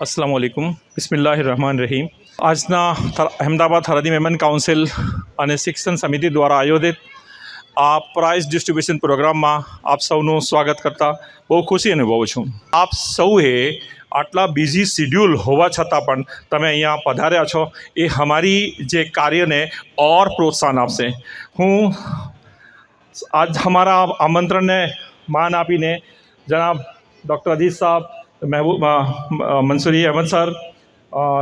અસલામ વાલેકુમ બિસ્મિલ્લાહ રહમાન રહીમ આજના અહેમદાબાદ હરદી મેમન કાઉન્સિલ અને શિક્ષણ સમિતિ દ્વારા આયોજિત આ પ્રાઇઝ ડિસ્ટ્રીબ્યુશન પ્રોગ્રામમાં આપ સૌનું સ્વાગત કરતા બહુ ખુશી અનુભવું છું. આપ સૌએ આટલા બિઝી શિડ્યુલ હોવા છતાં પણ તમે અહીંયા પધાર્યા છો. એ અમારી જે કાર્યને ઓર પ્રોત્સાહન આપશે. હું આજ અમારા આમંત્રણને માન આપીને જનાબ ડૉક્ટર અજીત સાહેબ મહેબૂબ મંસૂરી અહેમદ સર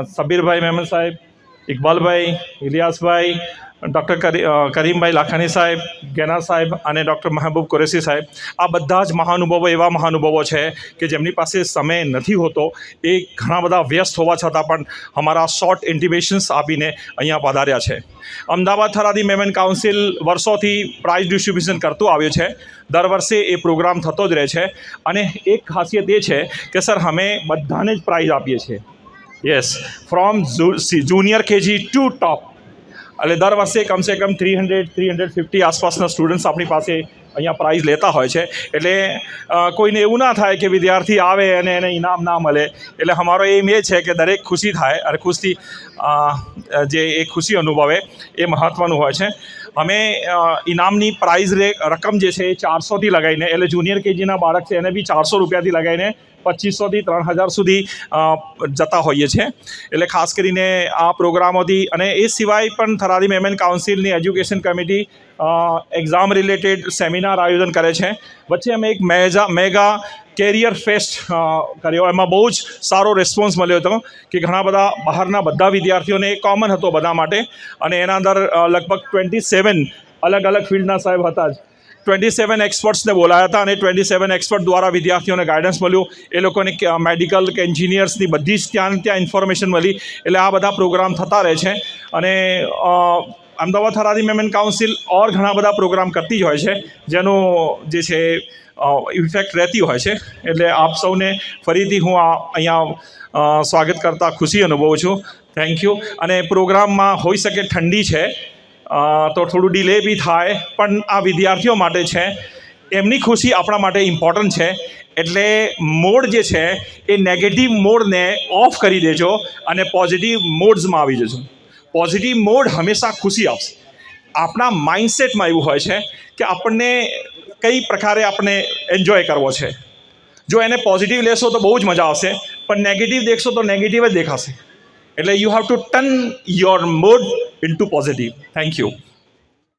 સબીરભાઈ મહેમદ સાહેબ ઇકબાલભાઈ ઇલિયાસભાઈ ડૉક્ટર કરી કરીમભાઈ લાખાણી સાહેબ ગેના સાહેબ અને ડૉક્ટર મહેબૂબ કુરેશી સાહેબ, આ બધા જ મહાનુભાવો એવા મહાનુભાવો છે કે જેમની પાસે સમય નથી હોતો, એ ઘણા બધા વ્યસ્ત હોવા છતાં પણ અમારા શોર્ટ ઇન્ટિમેશન્સ આપીને અહીંયા પધાર્યા છે. અમદાવાદ થરાદી મેમેન કાઉન્સિલ વર્ષોથી પ્રાઇઝ ડિસ્ટ્રીબ્યુશન કરતું આવ્યું છે. દર વર્ષે એ પ્રોગ્રામ થતો જ રહે છે. અને એક ખાસિયત એ છે કે સર, અમે બધાને જ પ્રાઇઝ આપીએ છીએ. Yes from junior KG to top એટલે દર વર્ષે કમસે કમ three hundred three hundred fifty આસપાસના સ્ટુડન્ટ્સ આપણી પાસે અહીંયા પ્રાઇઝ લેતા હોય છે. એટલે કોઈને એવું ના થાય કે વિદ્યાર્થી આવે અને એને ઇનામ ના મળે. એટલે અમારો એમ એ છે કે દરેક ખુશી થાય અને ખુશથી જે એ ખુશી અનુભવે એ મહત્ત્વનું હોય છે. અમે ઇનામની પ્રાઇઝ રે, રકમ જે છે એ ચારસોથી લગાવીને, એટલે જુનિયર કેજીના બાળક છે એને બી ચારસો રૂપિયાથી લગાવીને પચીસોથી ત્રણ હજાર સુધી જતા હોઈએ છીએ એટલે ખાસ કરીને આ પ્રોગ્રામોથી અને એ સિવાય પણ Tharadi Memon કાઉન્સિલની education committee exam related seminar આયોજન કરે છે. વચ્ચે અમે એક મેજા મેગા કેરિયર ફેસ્ટ કર્યો. એમાં બહુ જ સારો રિસ્પોન્સ મળ્યો હતો કે ઘણા બધા બહારના બધા વિદ્યાર્થીઓને એ કોમન હતો બધા માટે. અને એના અંદર લગભગ ટ્વેન્ટી સેવન અલગ અલગ ફિલ્ડના સાહેબ હતા જ. ટ્વેન્ટી સેવન એક્સપર્ટ્સને બોલાયા હતા અને ટ્વેન્ટી સેવન એક્સપર્ટ દ્વારા વિદ્યાર્થીઓને ગાઈડન્સ મળ્યું. એ લોકોને મેડિકલ કે એન્જિનિયર્સની બધી જ ત્યાં ત્યાં ઇન્ફોર્મેશન મળી. એટલે આ બધા પ્રોગ્રામ થતા રહે છે. અને અમદાવાદ થરાદી મેમેન કાઉન્સિલ ઓર ઘણા બધા પ્રોગ્રામ કરતી જ હોય છે, જેનો જે છે ઇફેક્ટ રહેતી હોય છે. એટલે આપ સૌને ફરીથી હું આ અહીંયા સ્વાગત કરતા ખુશી અનુભવું છું. થેન્ક યુ અને પ્રોગ્રામમાં હોઈ શકે ઠંડી છે તો થોડું ડિલે બી થાય, પણ આ વિદ્યાર્થીઓ માટે છે, એમની ખુશી આપણા માટે ઇમ્પોર્ટન્ટ છે. એટલે મોડ જે છે, એ નેગેટિવ મોડને ઓફ કરી દેજો અને પોઝિટિવ મોડ્સમાં આવી જજો. પોઝિટિવ મોડ હંમેશા ખુશી આપશે. આપણા માઇન્ડસેટમાં એવું હોય છે કે આપણને કઈ પ્રકારે આપણે એન્જોય કરવો છે. જો એને પોઝિટિવ લેશો તો બહુ જ મજા આવશે, પણ નેગેટિવ દેખશો તો નેગેટિવ જ દેખાશે. એટલે you have to turn your mode into positive thank you